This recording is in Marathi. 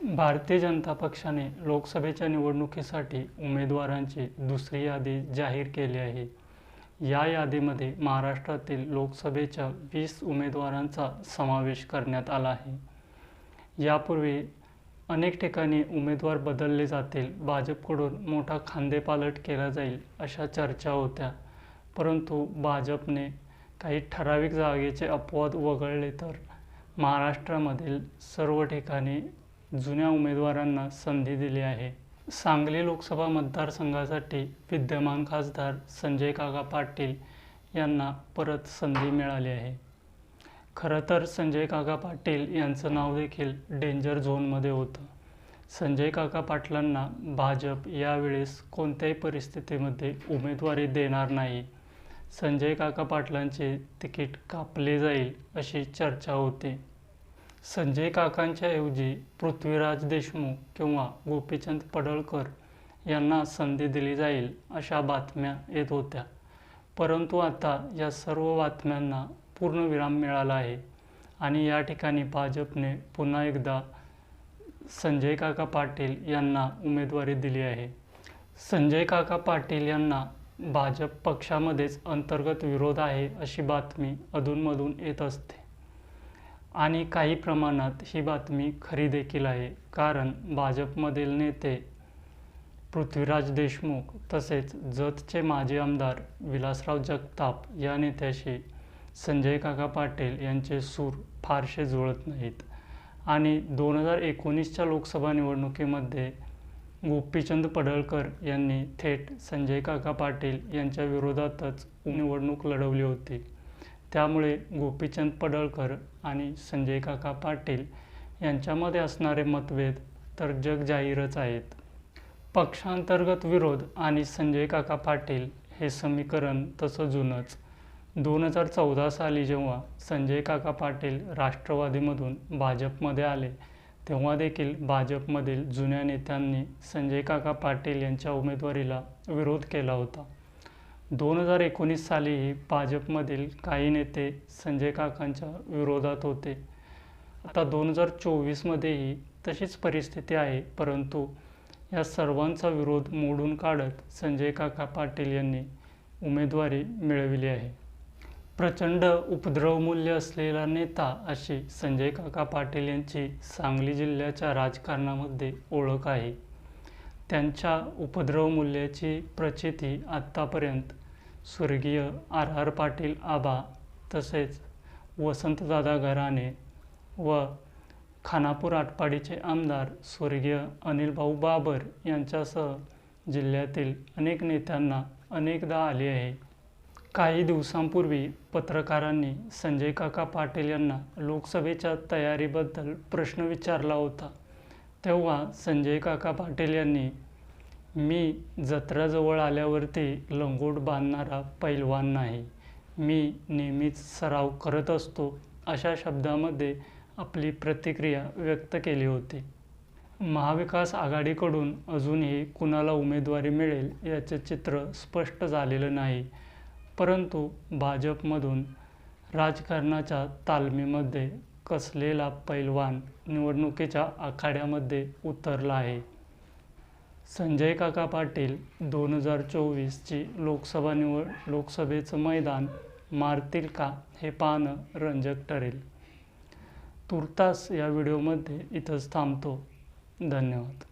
भारतीय जनता पक्षाने लोकसभेच्या निवडणुकीसाठी उमेदवारांची दुसरी यादी जाहीर केली आहे. या यादीमध्ये महाराष्ट्रातील लोकसभेच्या वीस उमेदवारांचा समावेश करण्यात आला आहे. यापूर्वी अनेक ठिकाणी उमेदवार बदलले जातील भाजपकडून मोठा खांदेपालट केला जाईल अशा चर्चा होत्या. परंतु भाजपने काही ठराविक जागेचे अपवाद वगळले तर महाराष्ट्रामधील सर्व ठिकाणी जुन्या उमेदवारांना संधी दिली आहे. सांगली लोकसभा मतदारसंघासाठी विद्यमान खासदार संजय काका पाटील यांना परत संधी मिळाली आहे. खरं तर संजय काका पाटील यांचं नाव देखील डेंजर झोनमध्ये होतं. संजय काका पाटलांना भाजप यावेळेस कोणत्याही परिस्थितीमध्ये उमेदवारी देणार नाही. संजय काका पाटलांचे तिकीट कापले जाईल अशी चर्चा होते. संजय काकांच्या ऐवजी पृथ्वीराज देशमुख किंवा गोपीचंद पडळकर यांना संधी दिली जाईल अशा बातम्या येत होत्या. परंतु आता या सर्व बातम्यांना पूर्ण विराम मिळाला आहे आणि या ठिकाणी भाजपने पुन्हा एकदा संजय काका पाटील यांना उमेदवारी दिली आहे. संजय काका पाटील यांना भाजप पक्षामध्येच अंतर्गत विरोध आहे अशी बातमी अधूनमधून येत असते. आणि काही प्रमाणात ही बातमी खरी देखील आहे. कारण भाजपमधील नेते पृथ्वीराज देशमुख तसेच जतचे माजी आमदार विलासराव जगताप या नेत्याशी संजय काका पाटील यांचे सूर फारसे जुळत नाहीत. आणि दोन हजार एकोणीसच्या लोकसभा निवडणुकीमध्ये गोपीचंद पडळकर यांनी थेट संजय काका पाटील यांच्या विरोधातच निवडणूक लढवली होती. त्यामुळे गोपीचंद पडळकर आणि संजय काका पाटील यांच्यामध्ये असणारे मतभेद तर जग जाहीरच आहेत. पक्षांतर्गत विरोध आणि संजय काका पाटील हे समीकरण तसं जुनंच. दोन हजार चौदा साली जेव्हा संजय काका पाटील राष्ट्रवादीमधून भाजपमध्ये आले तेव्हा देखील भाजपमधील जुन्या नेत्यांनी संजय काका पाटील यांच्या उमेदवारीला विरोध केला होता. दोन हजार एकोणीस सालीही भाजपमधील काही नेते संजय काकांच्या विरोधात होते. आता दोन हजार चोवीसमध्येही तशीच परिस्थिती आहे परंतु या सर्वांचा विरोध मोडून काढत संजय काका पाटील यांनी उमेदवारी मिळविली आहे. प्रचंड उपद्रवमूल्य असलेला नेता अशी संजय काका पाटील यांची सांगली जिल्ह्याच्या राजकारणामध्ये ओळख आहे. त्यांच्या उपद्रवमूल्याची प्रचिती आत्तापर्यंत स्वर्गीय आर आर पाटील आबा तसेच वसंतदादा घराणे व खानापूर आटपाडीचे आमदार स्वर्गीय अनिलभाऊ बाबर यांच्यासह जिल्ह्यातील अनेक नेत्यांना अनेकदा आली आहे. काही दिवसांपूर्वी पत्रकारांनी संजय काका पाटील यांना लोकसभेच्या तयारीबद्दल प्रश्न विचारला होता. तेव्हा संजय काका पाटील यांनी मी जत्राजवळ आल्यावरती लंगोट बांधणारा पैलवान नाही. मी नेहमीच सराव करत असतो अशा शब्दामध्ये आपली प्रतिक्रिया व्यक्त केली होती. महाविकास आघाडीकडून अजूनही कुणाला उमेदवारी मिळेल याचे चित्र स्पष्ट झालेलं नाही. परंतु भाजपमधून राजकारणाच्या तालमीमध्ये कसलेला पैलवान निवडणुकीच्या आखाड्यामध्ये उतरला आहे? संजय काका पाटील दोन हजार चोवीसची लोकसभा निवड लोकसभेचं मैदान मारतील का हे पाहणं रंजक ठरेल. तुर्तास या व्हिडिओमध्ये इथंच थांबतो. धन्यवाद.